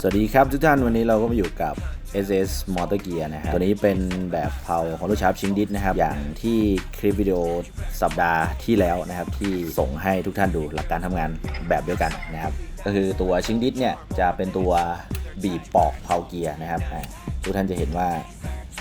สวัสดีครับทุกท่านวันนี้เราก็มาอยู่กับ SS Motor Gear นะครับตัวนี้เป็นแบบเผาของรถชาร์ปชิงดิสนะครับ อย่างที่คลิปวิดีโอสัปดาห์ที่แล้วนะครับ ที่ส่งให้ทุกท่านดูหลักการทำงานแบบเดียวกันนะครับ ก็คือตัวชิงดิสเนี่ยจะเป็นตัวบีบปอกเผาเกียร์นะครับทุกท่านจะเห็นว่า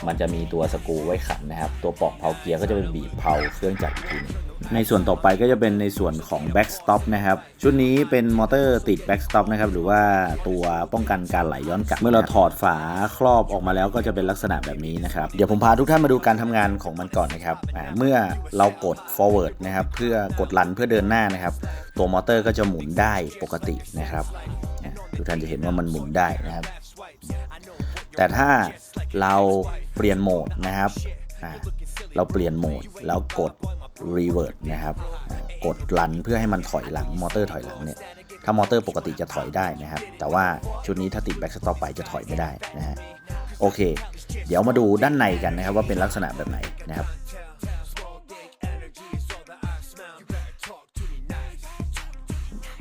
มันจะมีตัวสกูไว้ขันนะครับ ตัวปอกเผาเกียร์ก็จะเป็นบีบเผาเครื่องจักรทีนึง ในส่วนต่อไปก็จะเป็นในส่วนของ back stop นะครับชุดนี้เป็นมอเตอร์ติด back stop นะครับหรือว่าตัวป้องกันการไหลย้อนกลับ เมื่อเราถอดฝาครอบออกมาแล้วก็จะเป็นลักษณะแบบนี้นะครับเดี๋ยวผมพาทุกท่านมาดูการทำงานของมันก่อนนะครับเมื่อเรากด forward นะครับเพื่อกดลันเพื่อเดินหน้านะครับ ตัวมอเตอร์ก็จะหมุนได้ปกตินะครับทุกท่านจะเห็นว่ามันหมุนได้นะครับ แต่ถ้าเราเปลี่ยนโหมดนะครับเราเปลี่ยนโหมดแล้วกด รีเวิร์ดนะครับกดลันเพื่อให้มันถอยหลังมอเตอร์ถอยหลังเนี่ยถ้ามอเตอร์ปกติจะถอยได้นะครับ แต่ว่าชุดนี้ถ้าติดแบ็กสต็อปไปจะถอยไม่ได้นะฮะโอเค เดี๋ยวมาดูด้านในกันนะครับว่าเป็นลักษณะแบบไหนนะครับ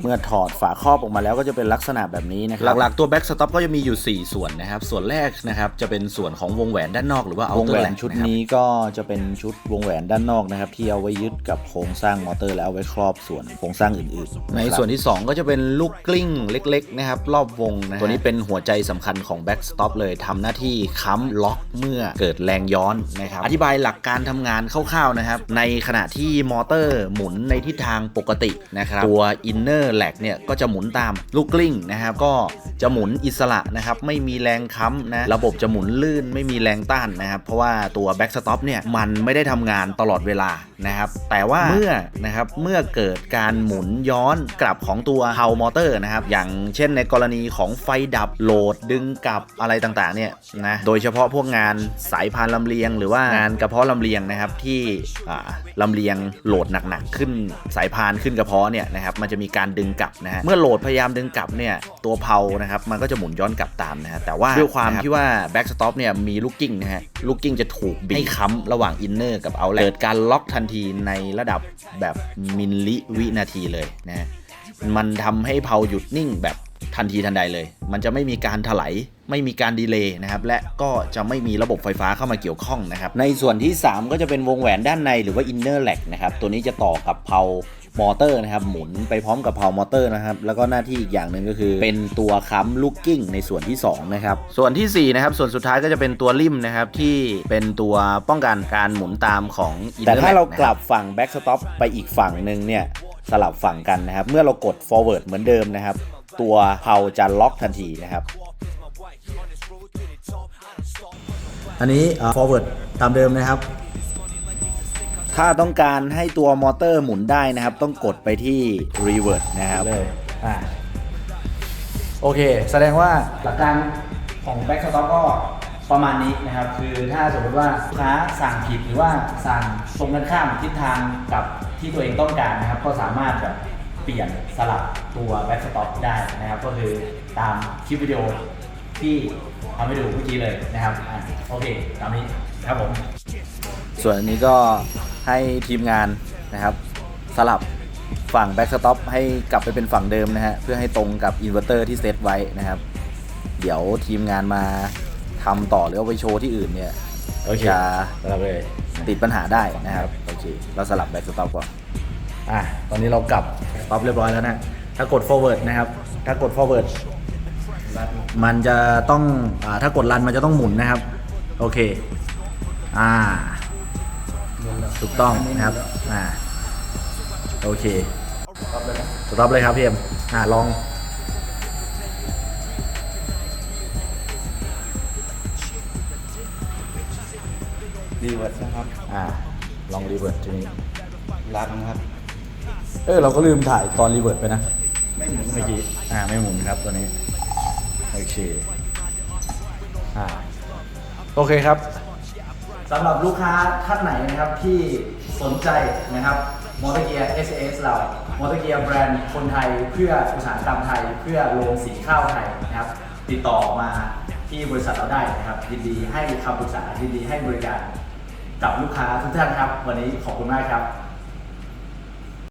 เมื่อถอดฝาครอบออกมาแล้วก็จะเป็นลักษณะแบบนี้นะครับ หลักๆตัวแบ็กสต็อปก็จะมีอยู่ 4 ส่วนนะครับ ส่วนแรกนะครับจะเป็นส่วนของวงแหวนด้านนอกหรือว่าเอาวงแหวนชุดนี้ก็จะเป็นชุดวงแหวนด้านนอกนะครับ ที่เอาไว้ยึดกับโครงสร้างมอเตอร์แล้วเอาไว้ครอบส่วนโครงสร้างอื่นๆ ในส่วนที่ 2 ก็จะเป็นลูกกลิ้งเล็กๆนะครับรอบวงนะตัวนี้เป็นหัวใจสำคัญของแบ็กสต็อปเลยทำหน้าที่ค้ำล็อกเมื่อเกิดแรงย้อนนะครับอธิบายหลักการทำงานคร่าวๆนะครับในขณะที่มอเตอร์หมุนในทิศทางปกตินะครับตัวอินเนอร์แลกเนี่ยก็จะหมุนตามลูกกลิ้งนะครับก็จะหมุนอิสระนะครับไม่มีแรงค้ำนะระบบจะหมุนลื่นไม่มีแรงต้านนะครับเพราะว่าตัวแบ็กสต็อปเนี่ยมันไม่ได้ทำงานตลอดเวลานะครับแต่ว่าเมื่อนะครับเมื่อเกิดการหมุนย้อนกลับของตัวเฮามอเตอร์นะครับอย่างเช่นในกรณีของไฟดับโหลดดึงกลับอะไรต่างๆเนี่ยนะโดยเฉพาะพวกงานสายพานลำเลียง หรือว่างานกระเพาะลำเลียงนะครับที่อ่าลำเลียงโหลดหนักๆขึ้นสายพานขึ้นกระเพาะเนี่ยนะครับมันจะมีการดึงกลับนะฮะเมื่อโหลดพยายามดึงกลับเนี่ยตัวเพานะครับมันก็จะหมุนย้อนกลับตามนะฮะแต่ว่าด้วยความที่ว่าแบ็กสต็อปเนี่ยมีลูกกิ้งนะฮะลูกกิ้งจะถูกบีบให้ค้ำระหว่างอินเนอร์กับเอาเกิดการล็อกทันทีในระดับแบบมิลลิวินาทีเลยนะฮะมันทำให้เพาหยุดนิ่งแบบทันทีทันใดเลย มันจะไม่มีการถลายไม่มีการดีเลย์นะครับ และก็จะไม่มีระบบไฟฟ้าเข้ามาเกี่ยวข้องนะครับ ในส่วนที่ 3 ก็จะเป็นวงแหวนด้านในหรือว่า inner lag นะครับ ตัวนี้จะต่อกับเพา มอเตอร์นะครับหมุนไปพร้อมกับเพามอเตอร์นะครับแล้วก็หน้าที่อีกอย่างหนึ่งก็คือ เป็นตัวค้ำลูกกิ้งในส่วนที่2นะครับส่วนทีสี่4นะครับส่วนสุดท้ายก็จะเป็นตัวริมนะครับที่เป็นตัวป้องกันการหมุนตามของ inner แต่ถ้าเรากลับฝั่ง back stop ไปอีกฝั่งหนึ่งเนี่ยสลับฝั่งกันนะครับ เมื่อเรากด forward เหมือนเดิมนะครับ ตัวเพาจะล็อกทันทีนะครับ อันนี้อ่า forward ตามเดิมนะครับ ถ้าต้องการให้ตัวมอเตอร์หมุนได้นะครับ ต้องกดไปที่ reverse นะครับ เลยอ่าโอเค แสดงว่าหลักการของ back stop ก็ประมาณนี้นะครับ คือถ้าสมมติว่าลูกค้าสั่งผิดหรือว่าสั่งตรงกันข้ามทิศทางกับที่ตัวเองต้องการนะครับ ก็สามารถแบบเปลี่ยนสลับตัว back stop ได้นะครับ ก็คือตามคลิปวิดีโอที่ทำให้ดูเมื่อกี้เลยนะครับอ่าโอเค ตามนี้ครับผม ส่วนอันนี้ก็ ให้ทีมงานนะครับสลับฝั่ง back stop ให้กลับไปเป็นฝั่งเดิมนะฮะเพื่อให้ตรงกับอินเวอร์เตอร์ที่เซตไว้นะครับ เดี๋ยวทีมงานมาทำต่อหรือเอาไปโชว์ที่อื่นเนี่ยโอเคจะสลับเลยติดปัญหาได้นะครับโอเคเราสลับ back stop ก่อนอะตอนนี้เรากลับสต็อปเรียบร้อยแล้วนะถ้ากด forward นะครับ ถ้ากด forward มันจะต้องอ่าถ้ากดรันมันจะต้องหมุนนะครับ โอเค อ่า ถูกต้องนะครับอ่าโอเคสต็อปเลยครับพี่เอ็มอ่าลองรีเวิร์สนะครับอ่าลองรีเวิร์สทีนี้รักนะครับ เออเราก็ลืมถ่ายตอนรีเวิร์สไปนะไม่หมุนเมื่อกี้อ่าไม่หมุนครับตัวนี้โอเคอ่าโอเคครับ สำหรับลูกค้าท่านไหนนะครับที่สนใจนะครับมอเตอร์เกียร์ SAS เรามอเตอร์เกียร์แบรนด์คนไทยเพื่ออุตสาหกรรมไทย เพื่อโรงสีข้าวไทยนะครับ ติดต่อมาที่บริษัทเราได้นะครับยินดีให้คำปรึกษายินดีให้บริการกับลูกค้าทุกท่านครับ วันนี้ขอบคุณมากครับ